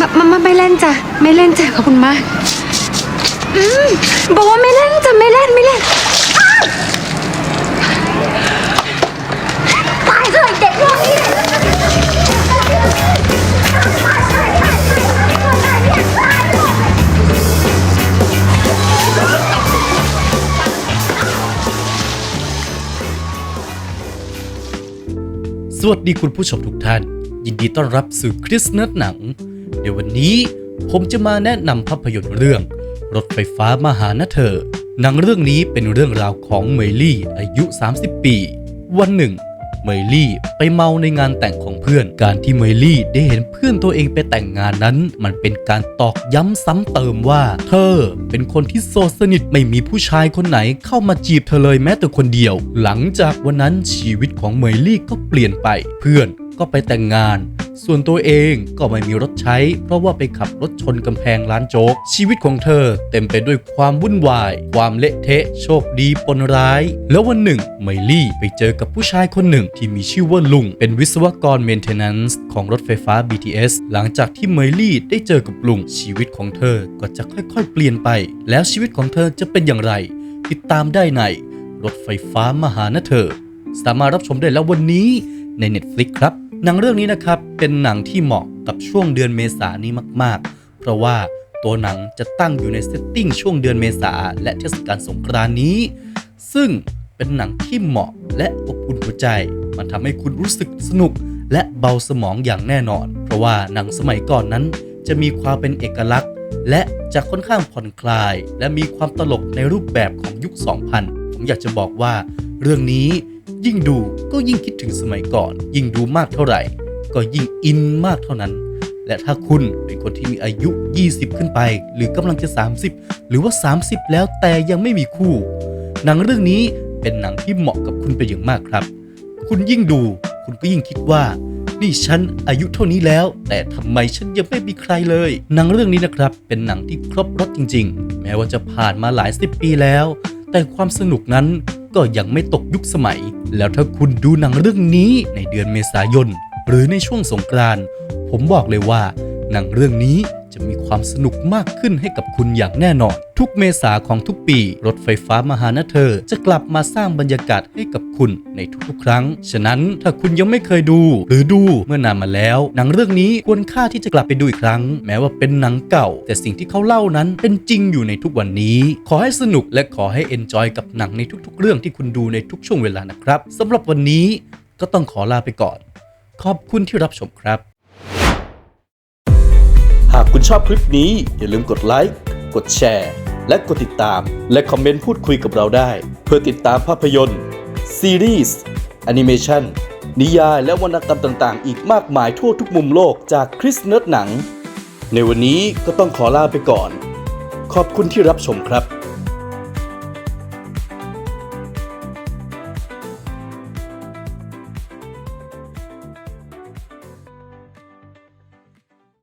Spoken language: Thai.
มามามาไม่เล่นจ้ะ ไม่เล่นจ้ะขอบคุณมากอืมบอกว่าไม่เล่นจ้ะไม่เล่นไม่เล่นอ้าวตายเถอะเด็กพวกนี้สวัสดีคุณผู้ชมทุกท่าน ยินดีต้อนรับสู่คริสเนิร์ดหนัง ในวันนี้ผมจะมาแนะนำภาพยนตร์เรื่อง รถไฟฟ้ามาหานะเธอ หนังเรื่องนี้เป็นเรื่องราวของเมลี่อายุ 30 ปี วันหนึ่ง เมลี่ไปเมาในงานแต่งของเพื่อน การที่เมลี่ได้เห็นเพื่อนตัวเองไปแต่งงานนั้น มันเป็นการตอกย้ำซ้ำเติมว่า เธอเป็นคนที่โสดสนิทไม่มีผู้ชายคนไหนเข้ามาจีบเธอเลยแม้แต่คนเดียว หลังจากวันนั้นชีวิตของเมลี่ก็เปลี่ยนไป เพื่อนก็ไปแต่งงาน ส่วนตัวเองก็ไม่มีรถใช้ เพราะว่าไปขับรถชนกำแพงร้านโจ๊ก ชีวิตของเธอเต็มไปด้วยความวุ่นวาย ความเละเทะ โชคดีปนร้าย แล้ววันหนึ่งไมลี่ไปเจอกับผู้ชายคนหนึ่งที่มีชื่อว่าลุง เป็นวิศวกรเมนเทนแนนซ์ของรถไฟฟ้า BTS หลังจากที่ไมลี่ได้เจอกับลุง ชีวิตของเธอก็จะค่อยๆ เปลี่ยนไป แล้วชีวิตของเธอจะเป็นอย่างไร ติดตามได้ในรถไฟฟ้ามาหานะเธอ สามารถรับชมได้แล้ววันนี้ใน Netflix ครับ หนังเรื่องนี้นะครับเป็นหนังที่เหมาะกับช่วงเดือนเมษานี้มาก ๆ เพราะว่าตัวหนังจะตั้งอยู่ในเซตติ้งช่วงเดือนเมษาและเทศกาลสงกรานนี้ ซึ่งเป็นหนังที่เหมาะและอบอุ่นหัวใจ มันทำให้คุณรู้สึกสนุกและเบาสมองอย่างแน่นอน เพราะว่าหนังสมัยก่อนนั้นจะมีความเป็นเอกลักษณ์ และจะค่อนข้างผ่อนคลาย และมีความตลกในรูปแบบของยุค 2000 ผมอยากจะบอกว่า เรื่องนี้ ยิ่งดูก็ยิ่งคิดถึงสมัยก่อน ยิ่งดูมากเท่าไหร่ ก็ยิ่งอินมากเท่านั้น และถ้าคุณเป็นคนที่มีอายุ 20 ขึ้นไป หรือกำลังจะ 30 หรือว่า 30 แล้วแต่ยังไม่มีคู่ หนังเรื่องนี้เป็นหนังที่เหมาะกับคุณเป็นอย่างมากครับ คุณยิ่งดูคุณก็ยิ่งคิดว่า นี่ฉันอายุเท่านี้แล้ว แต่ทำไมฉันยังไม่มีใครเลย หนังเรื่องนี้นะครับ เป็นหนังที่ครบรถจริง ๆ แม้ว่าจะผ่านมาหลายสิบปีแล้ว แต่ความสนุกนั้น ก็ยังไม่ตกยุคสมัย แล้วถ้าคุณดูหนังเรื่องนี้ในเดือนเมษายน หรือในช่วงสงกรานต์ผมบอกเลยว่า หนังเรื่องนี้ จะมีความสนุกมากขึ้นให้กับคุณอย่างแน่นอน ทุกเมษาของทุกปี รถไฟฟ้ามาหานะเธอ จะกลับมาสร้างบรรยากาศให้กับคุณในทุกๆ ครั้ง ฉะนั้นถ้าคุณยังไม่เคยดู หรือดูเมื่อนานมาแล้ว หนังเรื่องนี้ควรค่าที่จะกลับไปดูอีกครั้ง แม้ว่าเป็นหนังเก่า แต่สิ่งที่เขาเล่านั้นเป็นจริงอยู่ในทุกวันนี้ ขอให้สนุกและขอให้เอนจอยกับหนังในทุกๆ เรื่องที่คุณดูในทุกช่วงเวลานะครับสำหรับวันนี้ก็ต้องขอลาไปก่อน ขอบคุณที่รับชมครับ หากคุณชอบคลิปนี้อย่าลืมกดไลค์กดแชร์ และกดติดตาม และคอมเมนต์พูดคุยกับเราได้ เพื่อติดตามภาพยนตร์ ซีรีส์แอนิเมชันนิยายและวรรณกรรมต่างๆ อีกมากมายทั่วทุกมุมโลกจากคริสเนิร์ดหนัง ในวันนี้ก็ต้องขอลาไปก่อน ขอบคุณที่รับชมครับ